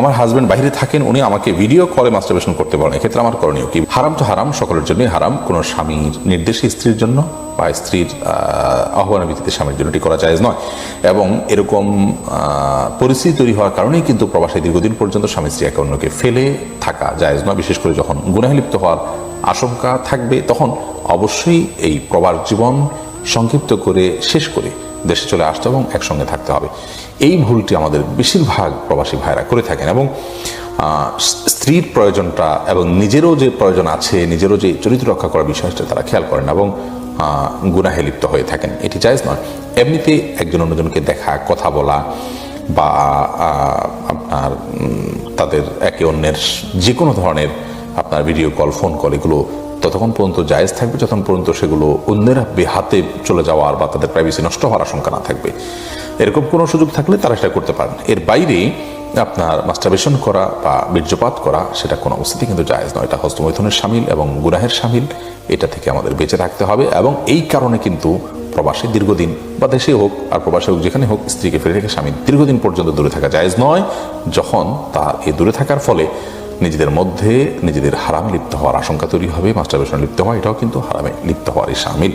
আমার হাজব্যান্ড বাইরে থাকেন উনি আমাকে ভিডিও কলে মাস্টারবেশন করতে বলেন। এক্ষেত্রে আমার করণীয় কি? হারাম তো হারাম সকলের জন্যই হারাম। কোনো স্বামীর নির্দেশে স্ত্রীর জন্য বা স্ত্রীর আহ, আহ্বানের ভিত্তিতে স্বামীর জন্য এটি করা যায় নয়। এবং এরকম পরিস্থিতি তৈরি হওয়ার কারণেই কিন্তু প্রবাসী দীর্ঘদিন পর্যন্ত স্বামী স্ত্রী একে অন্যকে ফেলে থাকা যায় নয়। বিশেষ করে যখন গুনাহে লিপ্ত হওয়ার আশঙ্কা থাকবে তখন অবশ্যই এই প্রবাস জীবন সংক্ষিপ্ত করে শেষ করে দেশে চলে আসতে এবং একসঙ্গে থাকতে হবে। এই ভুলটি আমাদের বেশিরভাগ প্রবাসী ভাইরা করে থাকেন এবং স্ত্রীর প্রয়োজনটা এবং নিজেরও যে প্রয়োজন আছে, নিজেরও যে চরিত্র রক্ষা করার বিষয়টা তারা খেয়াল করেন এবং গুনাহে লিপ্ত হয়ে থাকেন। এটি জায়জ নয়। এমনিতে একজন অন্যজনকে দেখা, কথা বলা বা আপনার তাদের একে অন্যের যে কোনো ধরনের আপনার ভিডিও কল, ফোন কল, এগুলো ততক্ষণ পর্যন্ত জায়েজ থাকবে, যতক্ষণ পর্যন্ত সেগুলো অন্যের হাতে চলে যাওয়ার বা তাদের প্রাইভেসি নষ্ট হওয়ার আশঙ্কা না থাকবে। এরকম কোনো সুযোগ থাকলে তারা সেটা করতে পারেন। এর বাইরে আপনার মাস্টারবেশন করা বা বীর্যপাত করা, সেটা কোনো অবস্থাতেই কিন্তু জায়েজ নয়। এটা হস্তমৈথনের সামিল এবং গুনাহের সামিল। এটা থেকে আমাদের বেঁচে থাকতে হবে এবং এই কারণে কিন্তু প্রবাসে দীর্ঘদিন, বা দেশে হোক, আর প্রবাসে হোক যেখানে হোক, স্ত্রীকে ফেলে রেখে স্বামী দীর্ঘদিন পর্যন্ত দূরে থাকা জায়েজ নয়। যখন তার এই দূরে থাকার ফলে নিজেদের মধ্যে নিজেদের হারাম লিপ্ত হওয়ার আশঙ্কা তৈরি হবে, মাস্টারবেশন লিপ্ত হওয়া, এটাও কিন্তু হারামে লিপ্ত হওয়ারই সামিল।